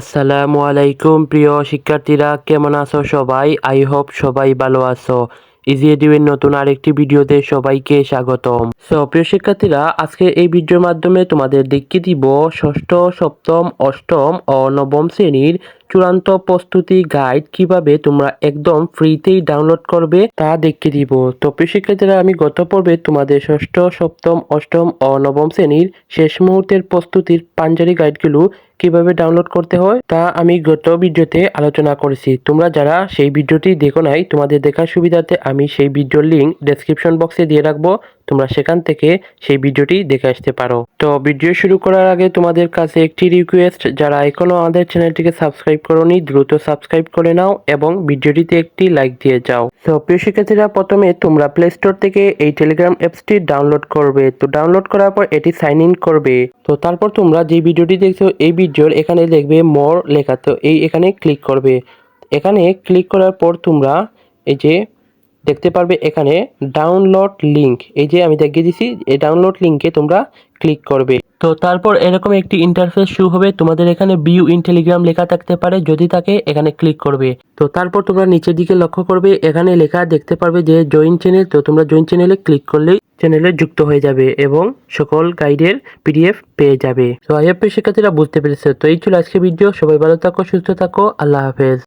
আসসালামু আলাইকুম, প্রিয় শিক্ষার্থীরা, কেমন আছো সবাই? আই হোপ সবাই ভালো আছো। ইজি এডুয়ের নতুন আরেকটি ভিডিওতে সবাইকে স্বাগতম। সো প্রিয় শিক্ষার্থীরা, আজকে এই ভিডিওর মাধ্যমে তোমাদের দেখিয়ে দিব ষষ্ঠ, সপ্তম, অষ্টম ও নবম শ্রেণির চূড়ান্ত প্রস্তুতি গাইড কীভাবে তোমরা একদম ফ্রিতেই ডাউনলোড করবে তা দেখিয়ে দিব। তো, প্রিয় শিক্ষার্থীরা, আমি গত পর্বে তোমাদের ষষ্ঠ, সপ্তম, অষ্টম ও নবম শ্রেণির শেষ মুহূর্তের প্রস্তুতির পাঞ্জারি গাইডগুলো কীভাবে ডাউনলোড করতে হয়, তা আমি গত ভিডিওতে আলোচনা করেছি। তোমরা যারা সেই ভিডিওটি দেখো নাই, তোমাদের দেখার সুবিধাতে আমি সেই ভিডিওর লিঙ্ক ডেসক্রিপশন বক্সে দিয়ে রাখব। তোমরা সেখান থেকে সেই ভিডিওটি দেখে আসতে পারো। তো ভিডিও শুরু করার আগে তোমাদের কাছে একটি রিকোয়েস্ট যারা এখনও আমাদের চ্যানেলটিকে সাবস্ক্রাইব করোনি, দ্রুত সাবস্ক্রাইব করে নাও এবং ভিডিওটিতে একটি লাইক দিয়ে যাও। তো প্রিয় শিক্ষার্থীরা, প্রথমে তোমরা প্লে স্টোর থেকে এই টেলিগ্রাম অ্যাপসটি ডাউনলোড করবে। তো ডাউনলোড করার পর এটি সাইন ইন করবে। তো তারপর তোমরা যে ভিডিওটি দেখছ, এই ভিডিওর এখানে দেখবে মোর লেখা। তো এই এখানে ক্লিক করবে। এখানে ক্লিক করার পর তোমরা এই যে দেখতে পারবে এখানে ডাউনলোড লিংক এই যে আমি দেখিয়ে দিছি, এই ডাউনলোড লিংকে তোমরা ক্লিক করবে। তো তারপর এরকম একটি ইন্টারফেস শুরু হবে। তোমাদের এখানে বিউ ইন টেলিগ্রাম লেখা থাকতে পারে, যদি থাকে এখানে ক্লিক করবে। তো তারপর তোমরা নিচের দিকে লক্ষ্য করবে, এখানে লেখা দেখতে পারবে যে জয়েন চ্যানেল তো তোমরা জয়েন চ্যানেলে ক্লিক করলেই চ্যানেলে যুক্ত হয়ে যাবে এবং সকল গাইডের পিডিএফ পেয়ে যাবে। তো আইএফপি শিক্ষার্থীরা বুঝতে পেরেছে। তো এই ছিল আজকে ভিডিও সবাই ভালো থাকো, সুস্থ থাকো। আল্লাহ হাফেজ।